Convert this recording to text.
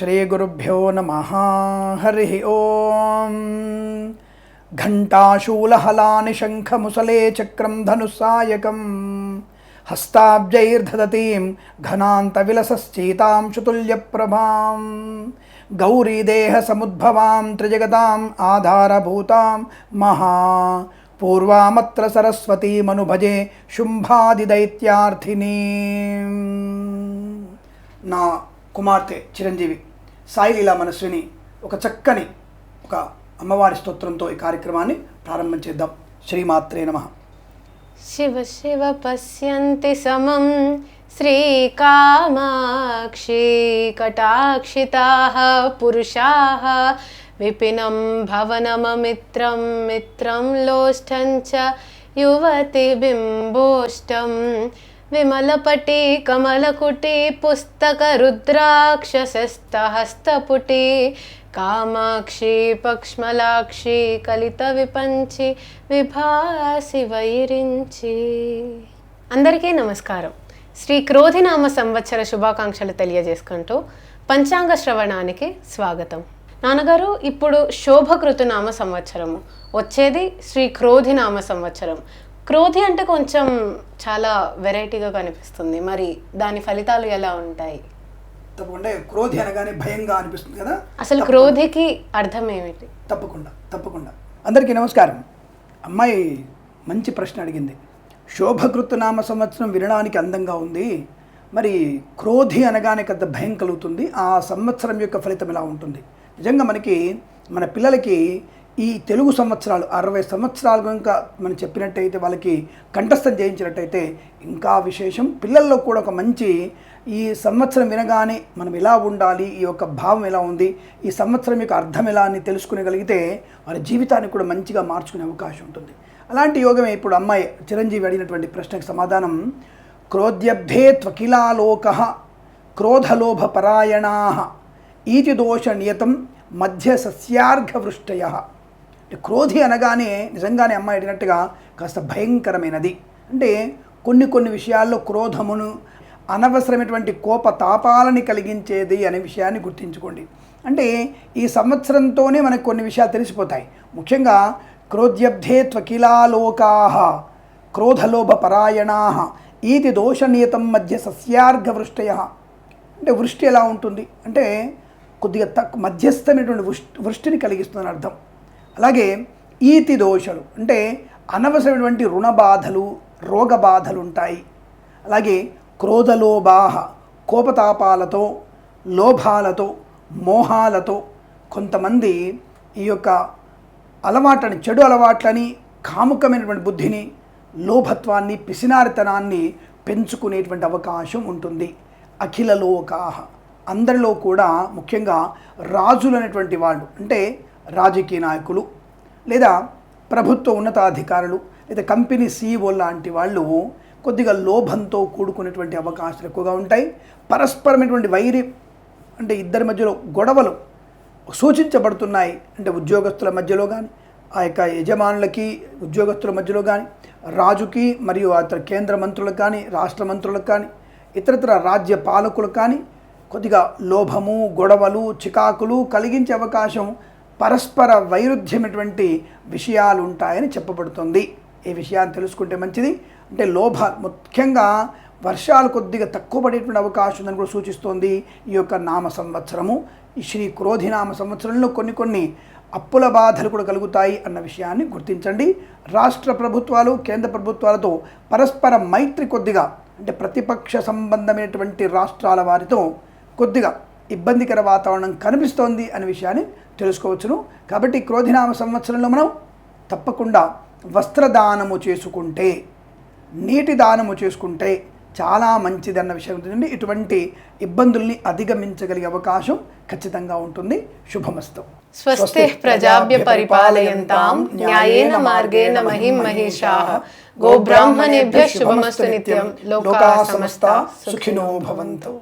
श्रीगुरुभ्यो नमः। हरिः ॐ घण्टाशूलहलानिशङ्खमुसले चक्रं धनुस्सायकं हस्ताब्जैर्धदतीं घनान्तविलसश्चेतां शुतुल्यप्रभां गौरीदेहसमुद्भवां त्रिजगताम् आधारभूतां महा। पूर्वामत्र सरस्वतीमनुभजे ಶುಂಭಾದಿದೈತ್ಯಾರ್ಥಿನಿ ना, कुमारते, चिरंजीवी। సాయిలీలా మనస్విని ఒక చక్కని ఒక అమ్మవారి స్తోత్రంతో ఈ కార్యక్రమాన్ని ప్రారంభం చేద్దాం. శ్రీమాత్రే నమ. శివ శివ పశ్యంతి సమం శ్రీకామాక్షి కటాక్షితా పురుషా విపినం భవనమమిత్రం మిత్రం లోష్టం చ యువతి బింబోష్టం విమలపటి కమలకుటి పుస్తక రుద్రాక్షసస్తహస్తపుటి కామాక్షి పక్ష్మలాక్షి కలిత విపంచి విభాసి వైరించి అందరికీ నమస్కారం. శ్రీ క్రోధినామ సంవత్సర శుభాకాంక్షలు తెలియజేసుకుంటూ పంచాంగ శ్రవణానికి స్వాగతం. నాన్నగారు ఇప్పుడు శోభకృతునామ సంవత్సరము. వచ్చేది శ్రీ క్రోధినామ సంవత్సరం. క్రోధి అంటే కొంచెం చాలా వెరైటీగా కనిపిస్తుంది. మరి దాని ఫలితాలు ఎలా ఉంటాయి? తప్పకుండా క్రోధి అనగానే భయంగా అనిపిస్తుంది కదా? అసలు క్రోధికి అర్థం ఏమిటి? తప్పకుండా తప్పకుండా. అందరికీ నమస్కారం. అమ్మాయి మంచి ప్రశ్న అడిగింది. శోభకృతనామ సంవత్సరం వినడానికి అందంగా ఉంది. మరి క్రోధి అనగానే పెద్ద భయం కలుగుతుంది. ఆ సంవత్సరం యొక్క ఫలితం ఎలా ఉంటుంది? నిజంగా మనకి మన పిల్లలకి ఈ తెలుగు సంవత్సరాలు అరవై సంవత్సరాలు కనుక మనం చెప్పినట్టయితే వాళ్ళకి కంఠస్థం చేయించినట్టయితే ఇంకా విశేషం. పిల్లల్లో కూడా ఒక మంచి ఈ సంవత్సరం వినగానే మనం ఎలా ఉండాలి ఈ యొక్క భావం ఎలా ఉంది ఈ సంవత్సరం యొక్క అర్థం ఎలా అని తెలుసుకునగలిగితే వారి జీవితాన్ని కూడా మంచిగా మార్చుకునే అవకాశం ఉంటుంది. అలాంటి యోగమే ఇప్పుడు అమ్మాయి చిరంజీవి అడిగినటువంటి ప్రశ్నకు సమాధానం. క్రోధ్యబ్ధే త్వకిలాలోక క్రోధలోభ పరాయణా ఈతి దోష నియతం మధ్య సస్యార్ఘవృష్టయ క్రోధి అనగానే నిజంగానే అమ్మాయి అడిగినట్టుగా కాస్త భయంకరమైనది. అంటే కొన్ని కొన్ని విషయాల్లో క్రోధమును అనవసరమైనటువంటి కోప తాపాలని కలిగించేది అనే విషయాన్ని గుర్తుంచుకోండి. అంటే ఈ సంవత్సరంతోనే మనకు కొన్ని విషయాలు తెలిసిపోతాయి. ముఖ్యంగా క్రోధ్యబ్ధే త్వకిలాలోకా క్రోధలోభ పరాయణా ఈతి దోషనియతం మధ్య సస్యార్ఘవృష్టయ. అంటే వృష్టి ఎలా ఉంటుంది? అంటే కొద్దిగా తక్కువ మధ్యస్థమైనటువంటి వృష్టి వృష్టిని కలిగిస్తుందని అర్థం. అలాగే ఈతి దోషలు అంటే అనవసరమైనటువంటి రుణ బాధలు రోగ బాధలు ఉంటాయి. అలాగే క్రోధలోభాహ కోపతాపాలతో లోభాలతో మోహాలతో కొంతమంది ఈ యొక్క అలవాట్లని చెడు అలవాట్లని కాముకమైనటువంటి బుద్ధిని లోభత్వాన్ని పిసినారితనాన్ని పెంచుకునేటువంటి అవకాశం ఉంటుంది. అఖిల లోకాహ అందరిలో కూడా ముఖ్యంగా రాజులు అనేటువంటి వాళ్ళు అంటే రాజకీయ నాయకులు లేదా ప్రభుత్వ ఉన్నతాధికారులు లేదా కంపెనీ సీఈఓ లాంటి వాళ్ళు కొద్దిగా లోభంతో కూడుకునేటువంటి అవకాశాలు ఎక్కువగా ఉంటాయి. పరస్పరమైనటువంటి వైరి అంటే ఇద్దరి మధ్యలో గొడవలు సూచించబడుతున్నాయి. అంటే ఉద్యోగస్తుల మధ్యలో కానీ ఆ యొక్క యజమానులకి ఉద్యోగస్తుల మధ్యలో కానీ రాజుకి మరియు అతని కేంద్ర మంత్రులకు కానీ రాష్ట్ర మంత్రులకు కానీ ఇతరతర రాజ్య పాలకులకు కానీ కొద్దిగా లోభము గొడవలు చికాకులు కలిగించే అవకాశం పరస్పర వైరుధ్యమైనటువంటి విషయాలు ఉంటాయని చెప్పబడుతుంది. ఈ విషయాన్ని తెలుసుకుంటే మంచిది. అంటే లోభ ముఖ్యంగా వర్షాలు కొద్దిగా తక్కువ పడేటువంటి అవకాశం ఉందని కూడా సూచిస్తోంది ఈ యొక్క నామ సంవత్సరము. ఈ శ్రీ క్రోధి నామ సంవత్సరంలో కొన్ని కొన్ని అప్పుల బాధలు కూడా కలుగుతాయి అన్న విషయాన్ని గుర్తించండి. రాష్ట్ర ప్రభుత్వాలు కేంద్ర ప్రభుత్వాలతో పరస్పర మైత్రి కొద్దిగా అంటే ప్రతిపక్ష సంబంధమైనటువంటి రాష్ట్రాల వారితో కొద్దిగా ఇబ్బందికర వాతావరణం కనిపిస్తోంది అనే విషయాన్ని తెలుసుకోవచ్చును. కాబట్టి క్రోధినామ సంవత్సరంలో మనం తప్పకుండా వస్త్రదానము చేసుకుంటే నీటి దానము చేసుకుంటే చాలా మంచిదన్న విషయం ఉంటుంది ఇటువంటి ఇబ్బందుల్ని అధిగమించగలిగే అవకాశం ఖచ్చితంగా ఉంటుంది. శుభమస్తు. స్వస్తి ప్రజాభ్య పరిపాలయంతాం. న్యాయేన మార్గేణ మహిం మహిషాః. గోబ్రాహ్మణేభ్య శుభమస్తు నిత్యం. లోకా సమస్త సుఖినో భవంతు.